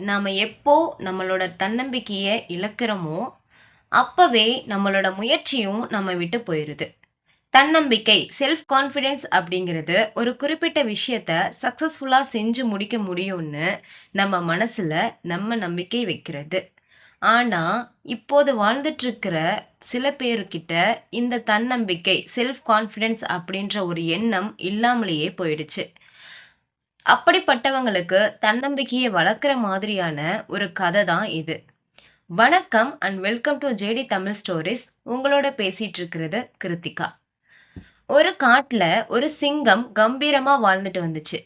நாம் எப்போ நம்மளோட தன்னம்பிக்கையை இழக்கிறோமோ அப்போவே நம்மளோட முயற்சியும் நம்ம விட்டு போயிடுது தன்னம்பிக்கை செல்ஃப் கான்ஃபிடென்ஸ் அப்படிங்கிறது ஒரு குறிப்பிட்ட விஷயத்த சக்ஸஸ்ஃபுல்லாக செஞ்சு முடிக்க முடியும்னு நம்ம மனசில் நம்ம நம்பிக்கை வைக்கிறது. ஆனால் இப்போது வாழ்ந்துட்டுருக்கிற சில பேருக்கிட்ட இந்த தன்னம்பிக்கை செல்ஃப் கான்ஃபிடென்ஸ் அப்படின்ற ஒரு எண்ணம் இல்லாமலேயே போயிடுச்சு. அப்படிப்பட்டவங்களுக்கு தன்னம்பிக்கையை வளர்க்குற மாதிரியான ஒரு கதை தான் இது. வணக்கம் and welcome to JD Tamil stories உங்களோட பேசிட்டு இருக்கிறது கிருத்திகா. ஒரு காட்டில் ஒரு சிங்கம் கம்பீரமாக வாழ்ந்துட்டு வந்துச்சு.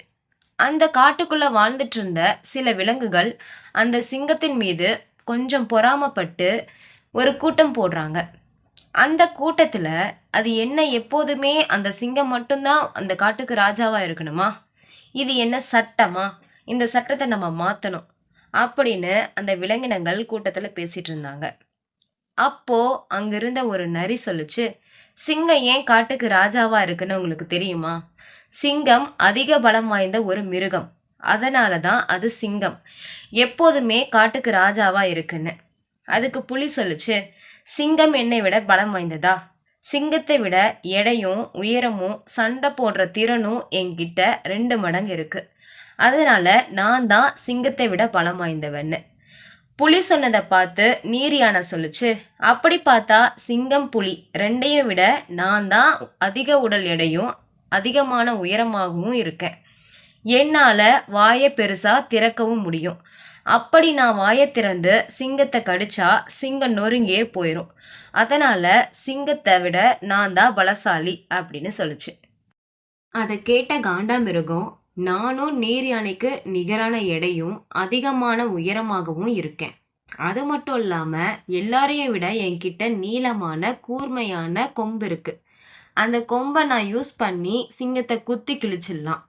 அந்த காட்டுக்குள்ளே வாழ்ந்துட்டு இருந்த சில விலங்குகள் அந்த சிங்கத்தின் மீது கொஞ்சம் பொறாமப்பட்டு ஒரு கூட்டம் போடுறாங்க. அந்த கூட்டத்தில் அது என்ன எப்போதுமே அந்த சிங்கம் மட்டும்தான் அந்த காட்டுக்கு ராஜாவாக இருக்கணுமா? இது என்ன சட்டமா? இந்த சட்டத்தை நம்ம மாற்றணும் அப்படின்னு அந்த விலங்கினங்கள் கூட்டத்தில் பேசிகிட்டு இருந்தாங்க. அப்போ அங்கிருந்த ஒரு நரி சொல்லுச்சு சிங்கம் ஏன் காட்டுக்கு ராஜாவாக இருக்குன்னு உங்களுக்கு தெரியுமா? சிங்கம் அதிக பலம் வாய்ந்த ஒரு மிருகம். அதனால தான் அது சிங்கம். எப்போதுமே காட்டுக்கு ராஜாவாக இருக்குன்னு. அதுக்கு புலி சொல்லுச்சு சிங்கம் என்னை விட பலம் வாய்ந்ததா? சிங்கத்தை விட எடையும் உயரமும் சண்டை போடுற திறனும் என்கிட்ட ரெண்டு மடங்கு இருக்கு. அதனால நான் தான் சிங்கத்தை விட பலம் வாய்ந்தவன்னு. புலி சொன்னதை பார்த்து நீரியான சொல்லுச்சு அப்படி பார்த்தா சிங்கம் புலி ரெண்டையும் விட நான் தான் அதிக உடல் எடையும் அதிகமான உயரமாகவும் இருக்கேன். என்னால் வாயை பெருசாக திறக்கவும் முடியும். அப்படி நான் வாயை திறந்து சிங்கத்தை கடிச்சா சிங்கம் நொறுங்கியே போயிடும் அதனால் சிங்கத்தை விட நான் தான் பலசாலி அப்படின்னு சொல்லுச்சு. அதை கேட்ட காண்டாமிருகம் நானும் நீர் யானைக்கு நிகரான எடையும் அதிகமான உயரமாகவும் இருக்கேன். அது மட்டும் இல்லாமல் எல்லாரையும் விட என்கிட்ட நீளமான கூர்மையான கொம்பு இருக்கு. அந்த கொம்பை நான் யூஸ் பண்ணி சிங்கத்தை குத்தி கிழிச்சிடலாம்.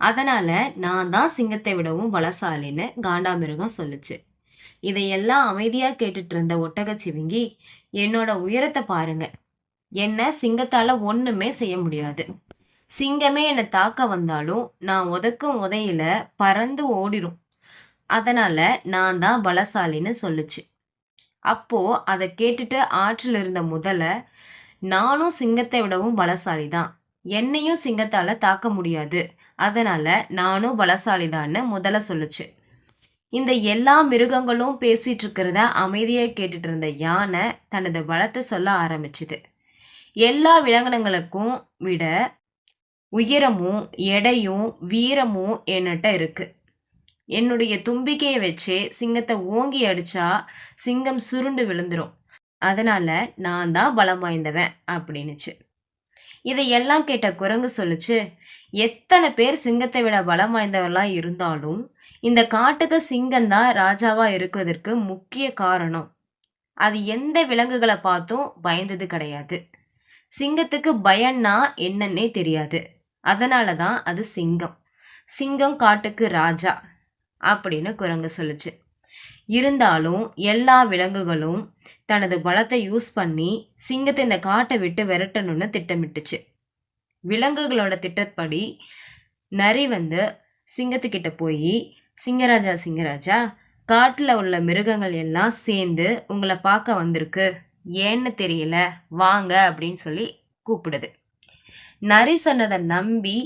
அதனால நான் தான் சிங்கத்தை விடவும் பலசாலின்னு காண்டாமிருகம் சொல்லுச்சு. இதையெல்லாம் அமைதியாக கேட்டுட்டு இருந்த ஒட்டகச்சிவிங்கி என்னோட உயரத்தை பாருங்க. என்ன சிங்கத்தால் ஒன்றுமே செய்ய முடியாது. சிங்கமே என்னை தாக்க வந்தாலும் நான் உதக்கும் உதையில பறந்து ஓடிடும் அதனால நான் தான் பலசாலின்னு சொல்லுச்சு. அப்போ அதை கேட்டுட்டு ஆற்றில் இருந்த முதல நானும் சிங்கத்தை விடவும் பலசாலி தான். என்னையும் சிங்கத்தால தாக்க முடியாது. அதனால நானும் பலசாலிதான்னு முதல்ல சொல்லுச்சு. இந்த எல்லா மிருகங்களும் பேசிட்டு இருக்கிறத அமைதியாக கேட்டுட்டு இருந்த யானை தனது பலத்தை சொல்ல ஆரம்பிச்சுது. எல்லா விலங்கினங்களுக்கும் விட உயரமும் எடையும் வீரமும் என்னட்ட இருக்கு. என்னுடைய தும்பிக்கையை வச்சே சிங்கத்தை ஓங்கி அடிச்சா சிங்கம் சுருண்டு விழுந்துடும் அதனால நான் தான் பலம் வாய்ந்தவன் அப்படின்னுச்சு. இதையெல்லாம் கேட்ட குரங்கு சொல்லுச்சு எத்தனை பேர் சிங்கத்தை விட பலம் வாய்ந்தவர்களாக இருந்தாலும் இந்த காட்டுக்கு சிங்கம் தான் ராஜாவா இருக்கிறதுக்கு முக்கிய காரணம். அது எந்த விலங்குகளை பார்த்தும் பயந்தது கிடையாது. சிங்கத்துக்கு பயன்னா என்னன்னே தெரியாது. அதனால தான் அது சிங்கம். சிங்கம் காட்டுக்கு ராஜா அப்படின்னு குரங்கு சொல்லுச்சு. இருந்தாலும் எல்லா விலங்குகளும் தனது பலத்தை யூஸ் பண்ணி சிங்கத்தை இந்த காட்டை விட்டு விரட்டணும்னு திட்டமிட்டுச்சு. விலங்குகளோட திட்டப்படி நரி வந்து சிங்கத்துக்கிட்ட போய் சிங்கராஜா சிங்கராஜா காட்டில் உள்ள மிருகங்கள் எல்லாம் சேர்ந்து உங்களை பார்க்க வந்திருக்கு. ஏன்னு தெரியல. வாங்க அப்படின்னு சொல்லி கூப்பிடுது. நரி சொன்னதை நம்பி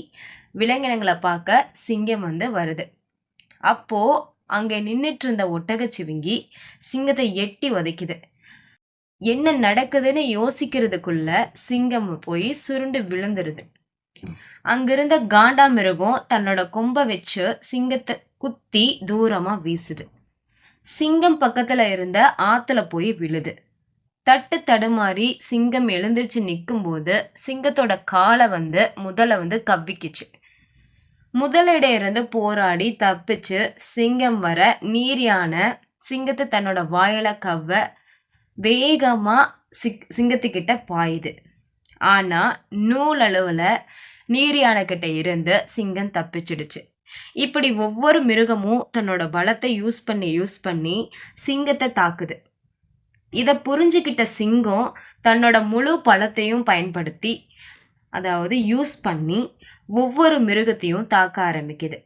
விலங்கினங்களை பார்க்க சிங்கம் வந்து வருது. அப்போ அங்கே நின்றுட்டு இருந்த ஒட்டகச்சிவிங்கி சிங்கத்தை எட்டி உதைக்குது என்ன நடக்குதுன்னு யோசிக்கிறதுக்குள்ள சிங்கம் போய் சுருண்டு விழுந்துருது. அங்கிருந்த காண்டாமிருகம் தன்னோட கொம்பை வச்சு சிங்கத்தை குத்தி தூரமா வீசுது. சிங்கம் பக்கத்துல இருந்த ஆத்துல போய் விழுது. தட்டு தடுமாறி சிங்கம் எழுந்திருச்சு நிற்கும்போது சிங்கத்தோட காலை வந்து முதலை வந்து கவ்விக்குச்சு. முதலிட இருந்து போராடி தப்பிச்சு சிங்கம் வர நீர் யானை சிங்கத்தை தன்னோட வாயில கவ்வ வேகமா சிக் சிங்கத்துக்கிட்ட பாயுது. ஆனா நூல் அளவுல நீர் கிட்ட இருந்து சிங்கம் தப்பிச்சிடுச்சு. இப்படி ஒவ்வொரு மிருகமும் தன்னோட பலத்தை யூஸ் பண்ணி யூஸ் பண்ணி சிங்கத்தை தாக்குது. இதை புரிஞ்சுக்கிட்ட சிங்கம் தன்னோட முழு பலத்தையும் பயன்படுத்தி அதாவது யூஸ் பண்ணி ஒவ்வொரு மிருகத்தையும் தாக்க ஆரம்பிக்குது.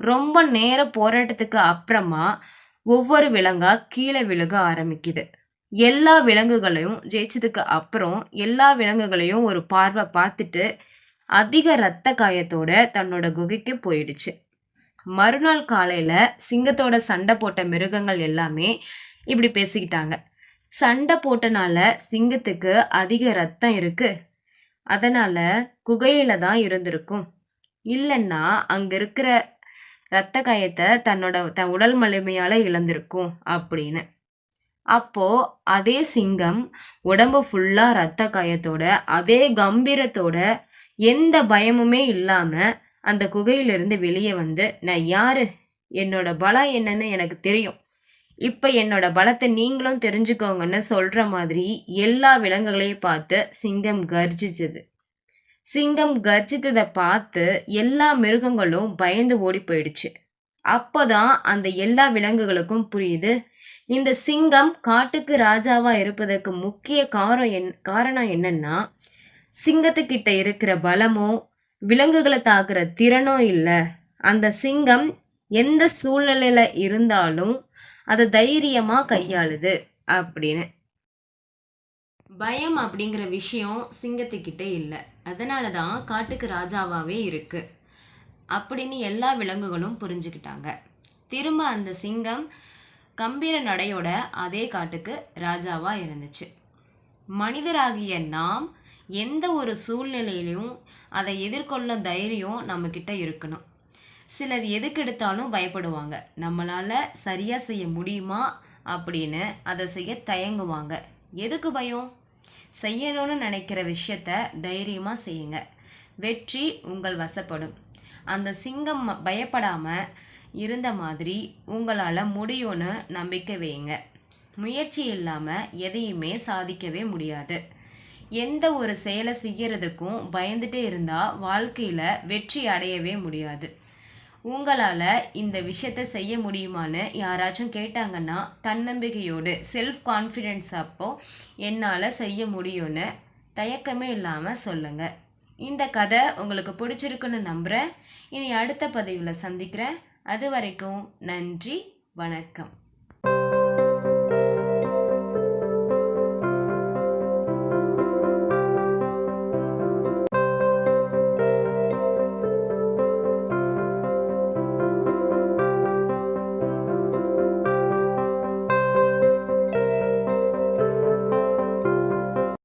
ரொம்ப நேர போராட்டத்துக்கு அப்புறமா ஒவ்வொரு விலங்கா கீழே விழுக ஆரம்பிக்குது. எல்லா விலங்குகளையும் ஜெயிச்சதுக்கு அப்புறம் எல்லா விலங்குகளையும் ஒரு பார்வை பார்த்துட்டு அதிக இரத்த காயத்தோட தன்னோட குகைக்கு போயிடுச்சு. மறுநாள் காலையில் சிங்கத்தோட சண்டை போட்ட மிருகங்கள் எல்லாமே இப்படி பேசிக்கிட்டாங்க. சண்டை போட்டனால சிங்கத்துக்கு அதிக ரத்தம் இருக்கு. அதனால குகையில தான் இருந்திருக்கும். இல்லைன்னா அங்க இருக்கிற ரத்த காயத்தை தன்னோட தன் உடல் மலிமையால இழந்திருக்கும் அப்படின்னு. அப்போ அதே சிங்கம் உடம்பு ஃபுல்லா ரத்த காயத்தோட அதே கம்பீரத்தோட எந்த பயமுமே இல்லாம அந்த குகையிலிருந்து வெளியே வந்து நான் யாரு? என்னோட பலம் என்னன்னு எனக்கு தெரியும். இப்போ என்னோட பலத்தை நீங்களும் தெரிஞ்சுக்கோங்கன்னு சொல்கிற மாதிரி எல்லா விலங்குகளையும் பார்த்து சிங்கம் கர்ஜிச்சது. சிங்கம் கர்ஜித்ததை பார்த்து எல்லா மிருகங்களும் பயந்து ஓடி போயிடுச்சு. அப்போதான் அந்த எல்லா விலங்குகளுக்கும் புரியுது இந்த சிங்கம் காட்டுக்கு ராஜாவாக இருப்பதற்கு முக்கிய காரம் என் காரணம் என்னன்னா சிங்கத்துக்கிட்ட இருக்கிற பலமோ விலங்குகளை தாக்குற திறனும் இல்லை. அந்த சிங்கம் எந்த சூழ்நிலையில இருந்தாலும் அதை தைரியமா கையாளுது அப்படின்னு. பயம் அப்படிங்கிற விஷயம் சிங்கத்துக்கிட்ட இல்லை. அதனால தான் காட்டுக்கு ராஜாவாகவே இருக்கு. அப்படின்னு எல்லா விலங்குகளும் புரிஞ்சுக்கிட்டாங்க. திரும்ப அந்த சிங்கம் கம்பீர நடையோட அதே காட்டுக்கு ராஜாவாக இருந்துச்சு. மனிதராகிய நாம் எந்த ஒரு சூழ்நிலையிலையும் அதை எதிர்கொள்ள தைரியம் நம்மக்கிட்ட இருக்கணும். சிலர் எதுக்கு எடுத்தாலும் பயப்படுவாங்க. நம்மளால சரியாக செய்ய முடியுமா அப்படின்னு அதை செய்ய தயங்குவாங்க. எதுக்கு பயம்? செய்யணும்னு நினைக்கிற விஷயத்த தைரியமாக செய்யுங்க. வெற்றி உங்கள் வசப்படும். அந்த சிங்கம் பயப்படாமல் இருந்த மாதிரி உங்களால் முடியும்னு நம்பிக்கை வையுங்க. முயற்சி இல்லாமல் எதையுமே சாதிக்கவே முடியாது. எந்த ஒரு செயலை செய்யறதுக்கும் பயந்துட்டே இருந்தால் வாழ்க்கையில் வெற்றி அடையவே முடியாது. உங்களால் இந்த விஷயத்த செய்ய முடியுமான்னு யாராச்சும் கேட்டாங்கன்னா தன்னம்பிக்கையோடு செல்ஃப் கான்ஃபிடென்ஸ் அப்போ என்னால் செய்ய முடியும்னு தயக்கமே இல்லாமல் சொல்லுங்கள் இந்த கதை உங்களுக்கு பிடிச்சிருக்குன்னு நம்புகிறேன் இனி அடுத்த பதிவில் சந்திக்கிறேன். அது வரைக்கும் நன்றி வணக்கம்.